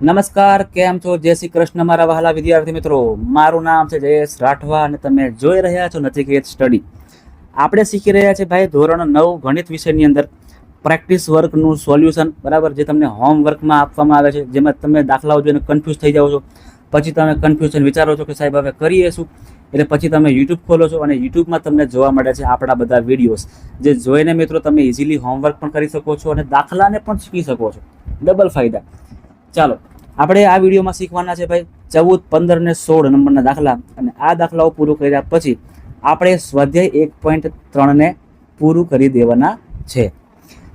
નમસ્કાર, કેમ છો? જય શ્રી કૃષ્ણ, મારા વહાલા વિદ્યાર્થી મિત્રો. મારું નામ છે જયેશ રાઠવા અને તમે જોઈ રહ્યા છો નચિકેત સ્ટડી. આપણે શીખી રહ્યા છીએ ભાઈ ધોરણ નવ ગણિત વિષયની અંદર પ્રેક્ટિસ વર્કનું સોલ્યુશન, બરાબર, જે તમને હોમવર્કમાં આપવામાં આવે છે, જેમાં તમે દાખલાઓ જોઈને કન્ફ્યુઝ થઈ જાઓ છો. પછી તમે કન્ફ્યુઝન વિચારો છો કે સાહેબ હવે કરીએ શું? એટલે પછી તમે યુટ્યુબ ખોલો છો અને યુટ્યુબમાં તમને જોવા મળે છે આપણા બધા વિડીયોઝ જે જોઈને મિત્રો તમે ઇઝીલી હોમવર્ક પણ કરી શકો છો અને દાખલાને પણ શીખી શકો છો. ડબલ ફાયદા. ચાલો આપણે આ વિડીયોમાં શીખવાના છે ભાઈ ચૌદ, પંદર ને સોળ નંબરના દાખલા. અને આ દાખલાઓ પૂરું કર્યા પછી આપણે સ્વાધ્યાય એક પોઈન્ટ ત્રણને પૂરું કરી દેવાના છે.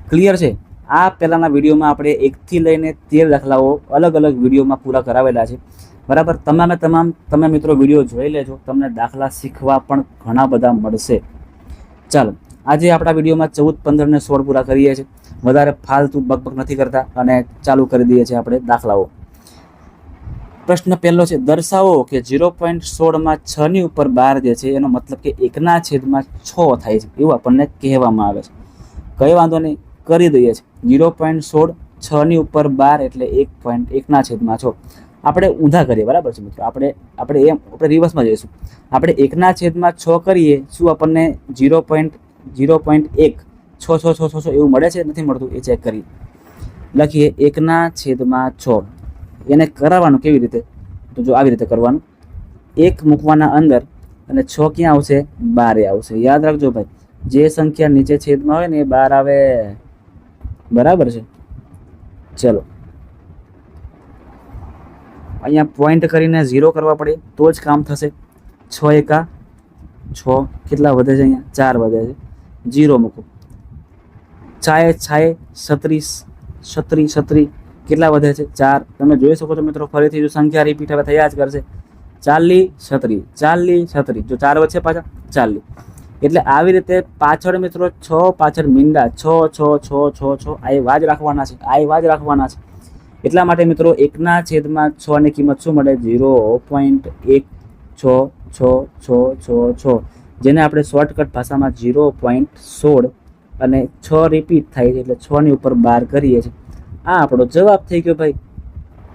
ક્લિયર છે? આ પહેલાંના વિડીયોમાં આપણે એકથી લઈને તેર દાખલાઓ અલગ અલગ વિડીયોમાં પૂરા કરાવેલા છે. બરાબર? તમામે તમામ, તમે મિત્રો વીડિયો જોઈ લેજો. તમને દાખલા શીખવા પણ ઘણા બધા મળશે. ચાલો, આજે આપણા વિડીયોમાં ચૌદ, પંદર ને સોળ પૂરા કરીએ છીએ. વધારે ફાલતુ બકબક નથી કરતા અને ચાલુ કરી દઈએ છીએ આપણે દાખલાઓ. પ્રશ્ન પહેલો છે, દર્શાવો કે ઝીરો પોઈન્ટ સોળમાં છની ઉપર બાર જે છે, એનો મતલબ કે એકના છેદમાં છ થાય છે, એવું આપણને કહેવામાં આવે છે. કઈ વાંધો નહીં, કરી દઈએ છીએ. ઝીરો પોઈન્ટ સોળ છની ઉપર બાર એટલે એક પોઈન્ટ એકના છેદમાં છ. આપણે ઊંધા કરીએ, બરાબર છે મિત્રો? આપણે આપણે એમ, આપણે રિવર્સમાં જઈશું. આપણે એકના છેદમાં છ કરીએ, શું આપણને ઝીરો પોઈન્ટ ઝીરો પોઈન્ટ એક, છ છ છ છ છ એવું મળે છે? નથી મળતું, એ ચેક કરીએ. લખીએ, એકના છેદમાં છ. એને કરાવવાનું કેવી રીતે? તો જો આવી રીતે કરવાનું. એક મૂકવાના અંદર અને છ ક્યાં આવશે? બારે આવશે. યાદ રાખજો ભાઈ. જે સંખ્યા નીચે છેદમાં હોય ને એ બાર આવે. બરાબર છે? ચલો. અહીંયા પોઈન્ટ કરીને ઝીરો કરવા પડે. તો જ કામ થશે. છ એકા છ. કેટલા વધે છે અહીંયા? ચાર વધે છે. જીરો મૂકો. છાએ છાએ સત્રીસ સત્રી સત્રી કેટલા વધે છે? ચાર. તમે જોઈ શકો છો મિત્રો, ફરીથી જો સંખ્યા રિપીટ હવે થયા જ કરશે. ચાલી છત્રી ચાલી છત્રી જો ચાર વચ્ચે પાછા ચાલી એટલે આવી રીતે પાછળ મિત્રો છ, પાછળ મીંડા. છ છ છ છ છ. આ એવા જ રાખવાના છે. આ એવા જ રાખવાના છે. એટલા માટે મિત્રો, એકના છેદમાં છ ની કિંમત શું મળે? ઝીરો પોઈન્ટ એક છ છ છ છ છ. જેને આપણે શોર્ટકટ ભાષામાં ઝીરો પોઈન્ટ સોળ અને છ રિપીટ થાય છે. એટલે છ ની ઉપર બાર કરીએ છીએ. આ આપણો જવાબ થઈ ગયો ભાઈ.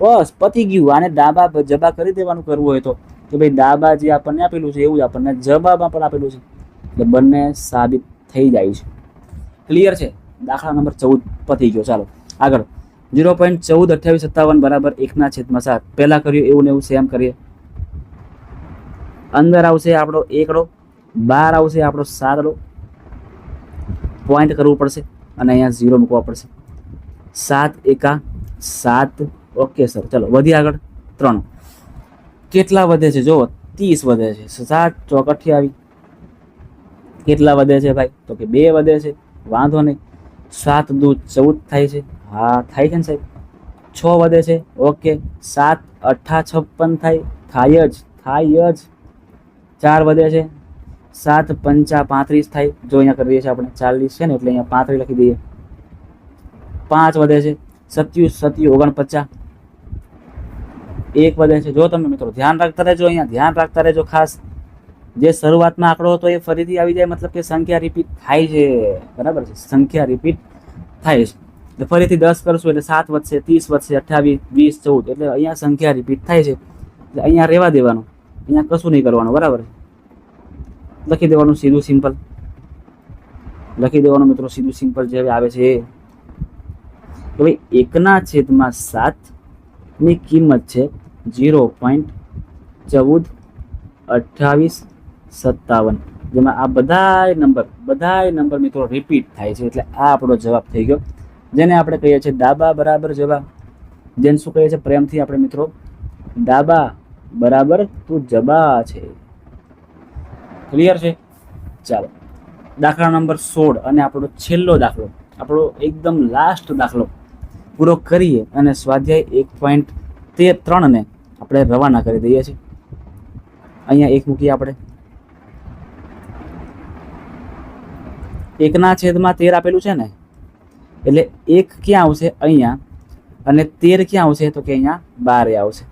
બસ પતી ગયું. આને ડાબા જબા કરી દેવાનું કરવું હોય તો. કે ભાઈ ડાબા જે આપણને આપેલું છે, એવું જ આપણને જવાબમાં પણ આપેલું છે. એટલે બંને સાબિત થઈ જાય છે. ક્લિયર છે? દાખલા નંબર ચૌદ પતી ગયો. ચાલો, આગળ. ઝીરો પોઈન્ટ ચૌદ અઠ્યાવીસ સત્તાવન બરાબર એકના છેદમાં સાત. પહેલાં કર્યું એવું ને એવું સેમ કરીએ. અંદર આવશે આપણો એકડો, બાર આવશે આપણો સાતડો. પોઈન્ટ કરવું પડશે અને અહીંયા ઝીરો મૂકવા પડશે. સાત એકા સાત. ઓકે સર ચલો વધી આગળ. ત્રણ. કેટલા વધે છે? જુઓ, ત્રીસ વધે છે. સાત ચોક અઠ્યાવી કેટલા વધે છે ભાઈ? તો કે બે વધે છે. વાંધો નહીં. સાત દૂ ચૌદ થાય છે. હા, થાય છે ને સાહેબ. છ વધે છે. ઓકે સાત અઠા છપ્પન થાય. થાય જ થાય જ. ચાર વધે છે. સાત પંચા પાંત્રીસ થાય. જો અહીંયા કરી દઈએ છીએ આપણે ચાલીસ છે ને, એટલે અહીંયા પાંત્રીસ લખી દઈએ. પાંચ વધે છે, સત્યુ સત્યુ ઓગણપચાસ. એક વધે છે. જો તમે મિત્રો ધ્યાન રાખતા રહેજો, અહીંયા ધ્યાન રાખતા રહેજો ખાસ. જે શરૂઆતમાં આંકડો હતો એ ફરીથી આવી જાય, મતલબ કે સંખ્યા રિપીટ થાય છે. બરાબર છે? સંખ્યા રિપીટ થાય છે. એટલે ફરીથી દસ કરશું એટલે સાત વધશે, ત્રીસ વધશે અઠ્યાવીસ વીસ, ચૌદ. એટલે અહીંયા સંખ્યા રિપીટ થાય છે. એટલે અહીંયા રહેવા દેવાનું. અહીંયા કશું નહીં કરવાનું. બરાબર લખી દેવાનું સીધું સિમ્પલ લખી દેવાનું મિત્રો સીધું સિમ્પલ જે આવે છે એ. તો એકના છેદમાં સાતની કિંમત છે ઝીરો પોઈન્ટ ચૌદ અઠ્ઠાવીસ સત્તાવન. જેમાં આ બધાય નંબર બધાય નંબર મિત્રો રિપીટ થાય છે. એટલે આ આપણો જવાબ થઈ ગયો. જેને આપણે કહીએ છીએ ડાબા બરાબર જવાબ. જેને શું કહીએ છીએ? પ્રેમથી આપણે મિત્રો, ડાબા બરાબર તું જબા છે. ક્લિયર છે? ચાલો. દાખલા નંબર સોળ અને આપણો છેલ્લો દાખલો. આપણો એકદમ લાસ્ટ દાખલો. પૂરો કરીએ અને સ્વાધ્યાય એક પોઈન્ટ તે ત્રણને આપણે રવાના કરી દઈએ છીએ. અહીંયા એક મૂકીએ આપણે. એકના છેદમાં તેર આપેલું છે ને? એટલે એક ક્યાં આવશે? અહીંયા. અને તેર ક્યાં આવશે? તો કે અહીંયા બારે આવશે.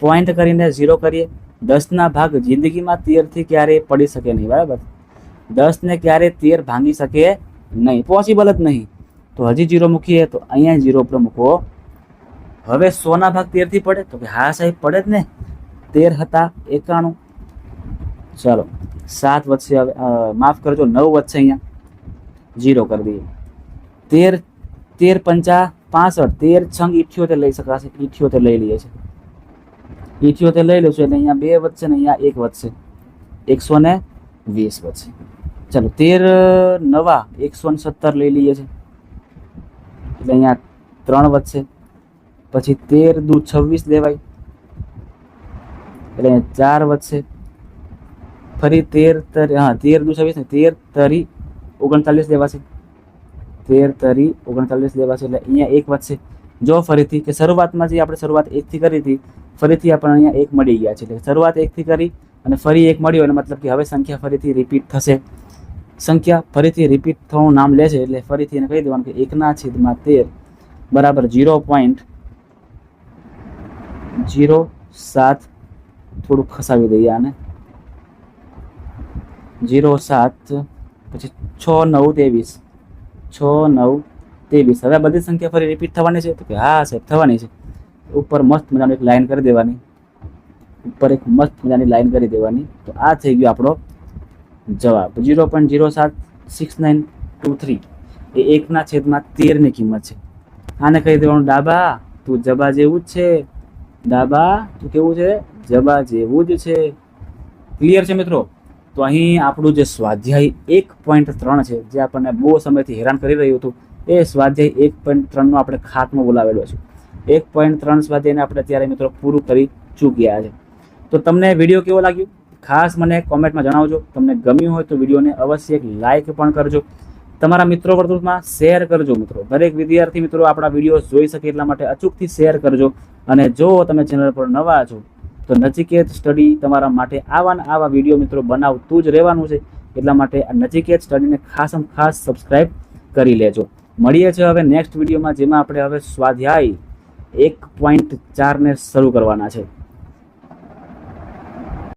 પોઈન્ટ કરીને ઝીરો કરીએ. દસના ભાગ જિંદગીમાં તેરથી ક્યારેય પડી શકે નહીં, બરાબર? દસને ક્યારેય તેર ભાંગી શકે નહીં? પોસિબલ જ નહીં. તો હજી જીરો મૂકીએ તો અહીંયા જીરો આપણે મૂકવો. હવે સોના ભાગ તેરથી પડે? તો કે હા સાહેબ, પડે જ ને. તેર હતા એકાણું. ચાલો, સાત વધશે હવે. માફ કરજો, નવ વધશે અહીંયા. જીરો કરી દઈએ. તેર તેર પંચા પાસઠ. તેર છંગ ઇઠ્યોતેર લઈ શકાશે. ઇઠ્યોતેર લઈ લઈએ છે ઇઠ્યોતેર લઈ લઈશું એટલે અહીંયા બે વધશે ને અહીંયા એક વધશે. એકસો ને વીસ વધશે. ચાલો, તેર, નવા એકસો ને સત્તર લઈ લઈએ છે એટલે અહીંયા ત્રણ વધશે. પછી તેર દુ છવ્વીસ લેવાય એટલે અહીંયા ચાર વધશે. ફરી તેર તરી, હા, તેર દૂ છવ્વીસ ને તેર તરી ઓગણચાલીસ લેવાશે તેર તરી ઓગણચાલીસ લેવાશે એટલે અહીંયા એક વધશે. જો ફરીથી કે શરૂઆતમાં જે આપણે શરૂઆત એકથી કરી હતી, ફરીથી આપણને અહીંયા એક મળી ગયા છે. એટલે શરૂઆત એકથી કરી અને ફરી એક મળ્યો એટલે મતલબ કે હવે સંખ્યા ફરીથી રિપીટ થશે. સંખ્યા ફરીથી રિપીટ થવાનું નામ લે છે એટલે ફરીથી એને કહી દેવાનું કે એકના છેદમાં તેર બરાબર જીરો પોઈન્ટ જીરો સાત થોડુંક ખસાવી દઈએ આને. જીરો સાત પછી છ નવ ત્રેવીસ. છ નવ ત્રેવીસ. હવે બધી સંખ્યા ફરી રિપીટ થવાની છે તો કે હા સાહેબ થવાની છે. ઉપર મસ્ત મજાની એક લાઈન કરી દેવાની. ઉપર એક મસ્ત મજાની લાઈન કરી દેવાની. તો આ થઈ ગયો આપણો જવાબ જીરો પોઈન્ટ જીરો સાત સિક્સ નાઇન ટુ થ્રી એ એકના છેદમાં તેરની કિંમત છે. આને કહી દેવાનું ડાબા, તું જબા જેવું જ છે. ડાબા, તું કેવું છે? જબા જેવું જ છે. ક્લિયર છે મિત્રો? તો અહીં આપણું જે સ્વાધ્યાય એક પોઈન્ટ ત્રણ છે, જે આપણને બહુ સમયથી હેરાન કરી રહ્યું હતું, એ સ્વાધ્યાય એક પોઈન્ટ ત્રણનો આપણે ખાતમાં બોલાવેલો છે. એક પોઈન્ટ ત્રણ સ્વાધ્યાયને આપણે અત્યારે મિત્રો પૂરું કરી ચૂક્યા છે. તો તમને વીડિયો કેવો લાગ્યો? ખાસ મને કોમેન્ટમાં જણાવજો. તમને ગમ્યું હોય તો વિડીયોને અવશ્ય એક લાઇક પણ કરજો. તમારા મિત્રો વર્તુળમાં શેર કરજો મિત્રો. દરેક વિદ્યાર્થી મિત્રો આપણા વીડિયો જોઈ શકે એટલા માટે અચૂકથી શેર કરજો. અને જો તમે ચેનલ પર નવા છો, તો નચિકેત સ્ટડી તમારા માટે આવા ને આવા વીડિયો મિત્રો બનાવતું જ રહેવાનું છે. એટલા માટે આ નચિકેત સ્ટડીને ખાસમ ખાસ સબસ્ક્રાઇબ કરી લેજો. મળીએ છીએ હવે નેક્સ્ટ વિડીયોમાં, જેમાં આપણે હવે સ્વાધ્યાય એક પોઈન્ટ ચારને શરૂ કરવાના છે.